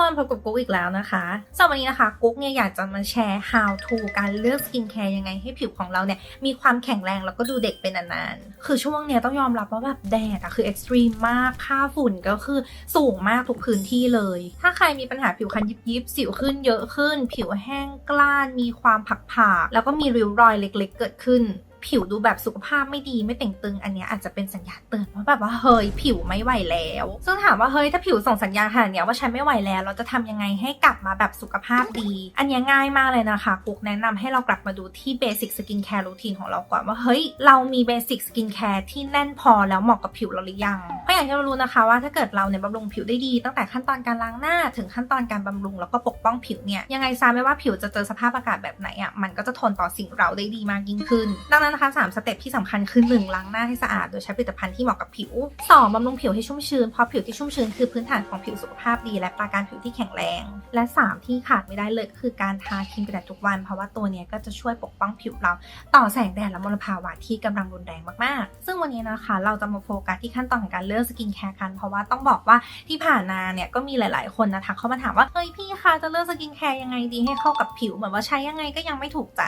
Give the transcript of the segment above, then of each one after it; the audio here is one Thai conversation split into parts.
คนพบกับกุ๊กอีกแล้วนะคะสำหรับวันนี้นะคะกุ๊กเนี่ยอยากจะมาแชร์ how to การเลือกสกินแคร์ยังไงให้ผิวของเราเนี่ยมีความแข็งแรงแล้วก็ดูเด็กเป็นนานๆ คือช่วงเนี้ยต้องยอมรับว่าแบบแดดอะคือ e x ตรีมมากค่าฝุ่นก็คือสูงมากทุกพื้นที่เลย ถ้าใครมีปัญหาผิวคันยิบยิบๆสิวขึ้นเยอะขึ้น ผิวแห้งกล้านมีความผักผากแล้วก็มีริ้วรอยเล็ก ๆ เกิดขึ้น ผิวดูแบบสุขภาพไม่ดีไม่เต่งตึง อันนี้อาจจะเป็นสัญญาณเตือนว่าแบบว่าเฮ้ยผิวไม่ไหวแล้ว ซึ่งถามว่าเฮ้ยถ้าผิวส่งสัญญาณขนาดนี้ว่าฉันไม่ไหวแล้ว เราจะทำยังไงให้กลับมาแบบสุขภาพดี อันนี้ง่ายมากเลยนะคะกุ๊กแนะนำให้เรากลับมาดูที่เบสิกสกินแคร์รูทีนของเราก่อนว่าเฮ้ยเรามีเบสิกสกินแคร์ที่แน่นพอแล้วเหมาะกับผิวเราหรือยังเพราะอย่างที่เรารู้นะคะว่าถ้าเกิดเราเนี่ยบำรุงผิวได้ดี ตั้งแต่ขั้นตอนการล้างหน้าถึงขั้นตอนการบำรุงแล้วก็ปกป้องผิวเนี่ยยังไงซะไม่ว่าผิวจะเจอสภาพอากาศแบบไหนอะมันก็จะทนต่อสิ่งเราได้ดีมากยิ่งขึ้น ดังนั้นนะคะสามสเต็ปที่สำคัญคือหนึ่งล้างหน้าให้สะอาด โดยใช้ผลิตภัณฑ์ที่เหมาะกับผิวสองบำรุงผิวให้ชุ่มชื้น เพราะผิวที่ชุ่มชื้นคือพื้นฐานของผิวสุขภาพดี และปราการผิวที่แข็งแรง และสามที่ขาดไม่ได้เลยคือการทาครีมกันแดดทุกวัน เพราะว่าตัวนี้ก็จะช่วยปกป้องผิวเรา ต่อแสงแดดและมลภาวะที่กำลังรุนแรงมากๆ ซึ่งวันนี้นะคะเราจะมาโฟกัสที่ขั้นตอนของการเลือกสกินแคร์กัน เพราะว่าต้องบอกว่าที่ผ่านมาเนี่ยก็มีหลาย ๆ คนนะทักเข้ามาถามว่าเฮ้ยพี่คะจะเลือกสกินแคร์ยังไงดีให้เข้ากับผิวเหมือนว่าใช้ยังไงก็ยังไม่ถูกใจ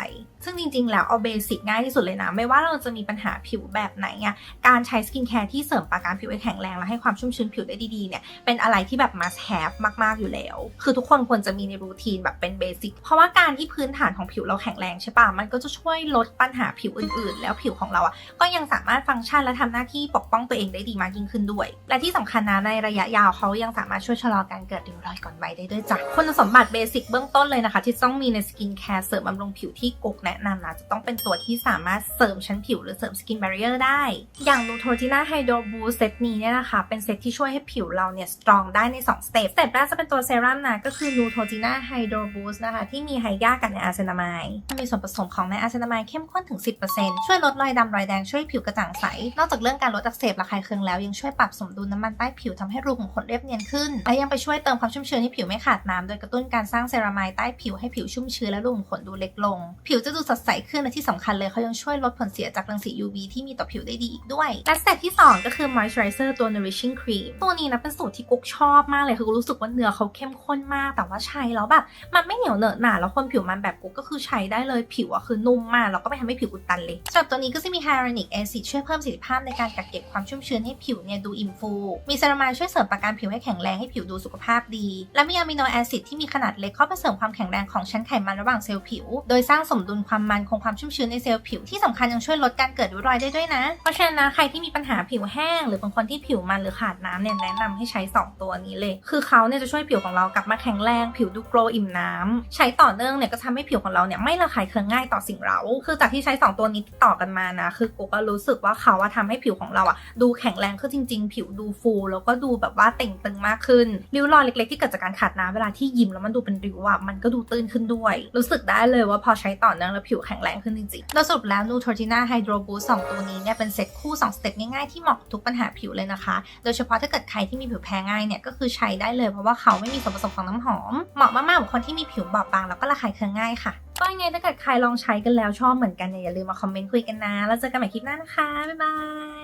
ซึ่งจริง ๆ แล้วเอาเบสิกง่ายที่สุดเลยนะ ไม่ว่าเราจะมีปัญหาผิวแบบไหนอะการใช้สกินแคร์ที่เสริมปาการผิวให้แข็งแรงและให้ความชุ่มชื้นผิวได้ดีๆเนี่ยเป็นอะไรที่แบบ must have มากๆอยู่แล้ว คือทุกคนควรจะมีในรูทีนแบบเป็นเบสิกเพราะว่าการที่พื้นฐานของผิวเราแข็งแรงใช่ปะมันก็จะช่วยลดปัญหาผิวอื่นๆ แล้วผิวของเราอะก็ยังสามารถฟังก์ชันและทำหน้าที่ปกป้องตัวเองได้ดีมากยิ่งขึ้นด้วย และที่สำคัญนะในระยะยาวเขายังสามารถช่วยชะลอการเกิดริ้วรอยก่อนวัยได้ด้วยจ้ะคุณสมบัติเบสิกเบื้องต้นเลยนะคะ ที่ต้องมีในสกินแคร์เสริมบำรุงผิวที่กุกแนะนำนะจะต้องเป็นตัวที่สามารถเสริมชั้นผิวหรือเสริมสกินแบร r เ e อร์ได้ อย่าง Neutrogena Hydro Boost เซตนี้เนี่ยนะคะ เป็นเซตที่ช่วยให้ผิวเราเนี่ยสตรองได้ใน 2 สเต็ป สเต็ปแรกจะเป็นตัวเซรั่มนะ ก็คือ Neutrogena Hydro Boost นะคะ ที่มีไฮยากับไนอาเซนามายมีส่วนผสมของไนอาเซนามายเข้มข้นถึง 10%ช่วยลดรอยดำรอยแดงช่วยผิวกระจ่างใส นอกจากเรื่องการลดอักเสบระคายเคืองแล้วยังช่วยปรับสมดุลน้ำมันใต้ผิวทำให้รูขุมขนเรียบเนียนขึ้น และยังไปช่วยเติมความชุ่มชื้นให้ผิวไม่ขาดน้ำโดยกระตุ้นการสร้างเซรามายใต้ผิวให้ผิวชุ่มชื้นและรูขุมขนดูเล็กลง ผิวจะดูสดใสขึ้นและที่สำคัญเลยเขายังช่วยลดผลเสียจากรังสี UV ที่มีต่อผิวได้ดีอีกด้วย และสเต็ปที่ 2 ก็คือ moisturizer ตัว nourishing cream ตัวนี้นะเป็นสูตรที่กุ๊กชอบมากเลยคือกุ๊กรู้สึกว่าเนื้อเขาเข้มข้นมาก แต่ว่าใช้แล้วแบบมันไม่เหนียวเหนอะหนาแล้วคนผิวมันแบบกุ๊กก็คือใช้ได้เลยผิวอะคือนุ่มมากแล้วก็ไม่ทำให้ผิวอุดตันเลยสำหรับตัวนี้ก็จะมี hyaluronic acid ช่วยเพิ่มประสิทธิภาพในการกักเก็บความชุ่มชื้นให้ผิวเนี่ยดูอิ่มฟู มีเซรามายช่วยเสริมปราการผิวให้แข็งแรงให้ผิวดูสุขภาพดี และมีอะมิโนแอซิดที่มีขนาดเล็กเข้าไปเสริมความแข็งแรงของชั้นไขมันระหว่างเซลล์ผิว โดยสร้างสมดุลความมันคงความชุ่มชื้นในเซลล์ผิวที่สำคัญยังช่วยลดการเกิดริ้วรอยได้ด้วยนะ เพราะฉะนั้นนะใครที่มีปัญหาผิวแห้ง หรือบางคนที่ผิวมันหรือขาดน้ำเนี่ยแนะนำให้ใช้ 2 ตัวนี้เลย คือเขาเนี่ยจะช่วยผิวของเรากลับมาแข็งแรง ผิวดูโกลอิ่มน้ำใช้ต่อเนื่องเนี่ยก็ทำให้ผิวของเราเนี่ยไม่ระคายเคืองง่ายต่อสิ่งเร้าคือจากที่ใช้ 2 ตัวนี้ติดต่อกันมานะคือกูก็รู้สึกว่าเขาว่าทำให้ผิวของเราอะดูแข็งแรงขึ้นจริง ๆ ผิวดูฟูแล้วก็ดูแบบว่าเต่งตึงมากขึ้นริ้วรอยเล็กๆที่เกิดจากการขาดน้ำเวลาที่ยิ้มแล้วมันดูเป็นริ้วอะมันก็ดูตื้นขึ้นด้วย รู้สึกได้เลยว่าพอใช้ต่อเนื่องแล้วผิวแข็งแรงขึ้นจริงๆโดยสรุปแล้ว Neutrogena Hydro Boost 2ตัวนี้เนี่ยเป็นเซ็ตคู่ 2 สเต็ปง่ายๆ ที่เหมาะกับทุกปัญหาผิวเลยนะคะ โดยเฉพาะถ้าเกิดใครที่มีผิวแพ้ง่ายเนี่ยก็คือใช้ได้เลยเพราะว่าเขาไม่มีส่วนผสมของน้ำหอม เหมาะมากๆกับคนที่มีผิวบอบบางแล้วก็ระคายเคืองง่ายค่ะก็ยังไงถ้าเกิดใครลองใช้กันแล้วชอบเหมือนกันเนี่ยอย่าลืมมาคอมเมนต์คุยกันนะ แล้วเจอกันใหม่คลิปหน้านะคะบ๊ายบาย